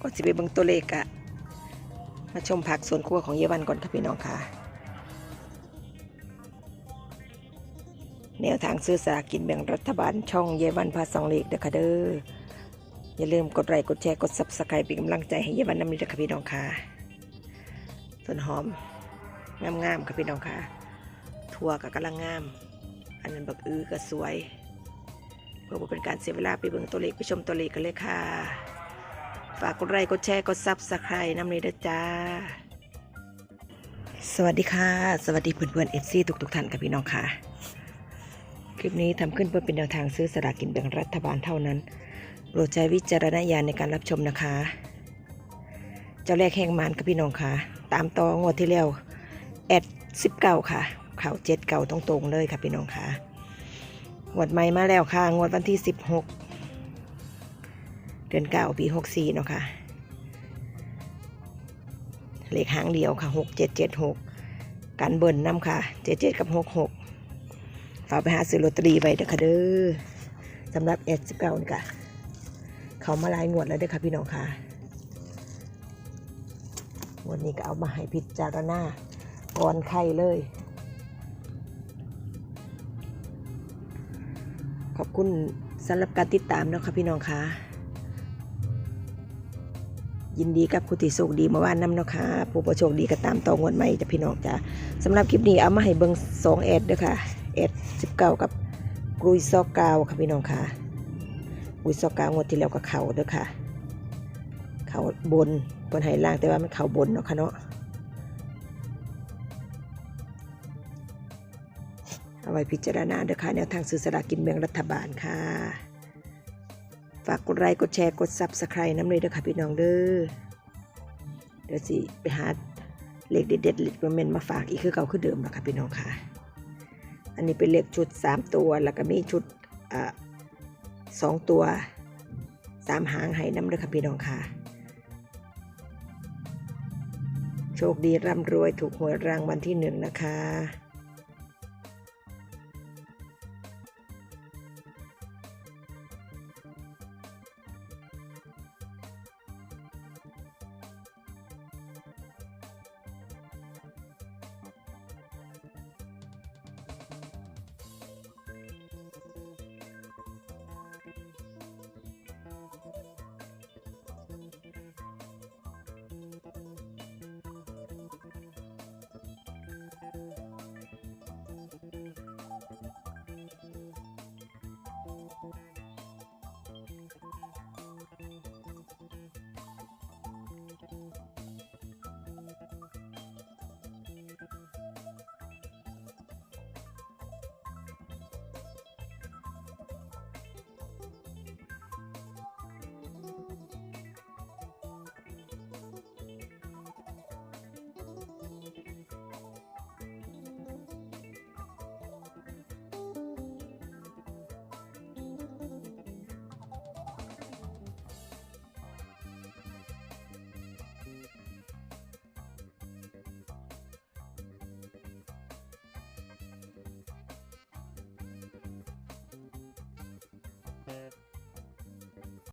ก่อนสิไปเบิ่งตัวเลขอะมาชมผักสวนครัวของเยวันก่อนครับพี่น้องค่ะ แนวทางซื้อสลากกินแบ่งรัฐบาลช่องเยวันพาสองเลขเด้อค่ะเด้อ อย่าลืมกดไลค์กดแชร์กดซับสไครป์เป็นกำลังใจให้เยวันนำนี้เด้อค่ะพี่น้องค่ะส่วนหอมงามๆค่ะพี่น้องค่ะทั่วกับกำลังงาม อันนั้นบักอื้อก็สวยเพื่อเป็นการเสียเวลาไปเบิ่งตัวเลขไปชมตัวเลขกันเลยค่ะ ฝากกดไลค์กดแชร์กดซับสไครต์น้ำเลยด้จ้า สวัสดีค่ะ สวัสดีเพื่อนๆเอฟซีทุกๆท่านค่ะพี่น้องค่ะ คลิปนี้ทำขึ้นเพื่อเป็นแนวทางซื้อสลากกินแบ่งรัฐบาลเท่านั้น โปรดใช้วิจารณญาณในการรับชมนะคะ เจ้าแรกแห่งมานค่ะพี่น้องค่ะ ตามต่องวดที่แล้วแอดสิบเก้าค่ะเข่าเจ็ดเก่าตรงๆเลยค่ะพี่น้องค่ะงวดใหม่มาแล้วค่ะ งวดวันที่สิบหก เดือนเก้าปีหกสี่เนาะค่ะเลขหางเดียวค่ะหกเจ็ดเจ็ดหกการเบิ่นน้ำค่ะเจ็ดเจ็ดกับหกหกฝากไปหาซื้อลอตเตอรี่ไว้เด้อค่ะเด้อสำหรับเอสสิบเก้านี่ค่ะเขามาลายงวดแล้วเด้อค่ะพี่น้องค่ะวดนี้ก็เอามาให้พิจารณาก่อนไข่เลย ขอบคุณสำหรับการติดตามนะคะพี่น้องค่ะ ยินดีกับผู้ที่โชคดีเมื่อวานนำเนาะค่ะผู้ประโชคดีก็ตามต่องวดใหม่จ้ะพี่น้องจ้ะสำหรับคลิปนี้เอามาให้เบิงสองแอดเด้อค่ะแอดสิบเก้ากับกรุยซอกกาวค่ะพี่น้องค่ะกรุยซอกกาวงวดที่แล้วก็เข่าเด้อค่ะ เข่าบนบนไหล่างแต่ว่ามันเข่าบนเนาะค่ะเนาะเอาไว้พิจารณาเด้อค่ะแนวทางซื้อสลากกินแบ่งรัฐบาลค่ะากกดไลค์กดแชร์กดซับสไครต์น้ำเลยเด้อค่ะพี่น้องเด้อเดี๋ยวสิไปหาเลขเด็ดๆเลขเมนมาฝากอีกคือเก่าคือเดิมแล้วค่ะพี่น้องค่ะ อันนี้เป็นเลขชุด 3 ตัวแล้วก็มีชุดอ่าสองตัวสามหางให้น้ำเลยค่ะพี่น้องค่ะโชคดีร่ำรวยถูกหวยรางวัลที่หนึ่งนะคะ Yeah.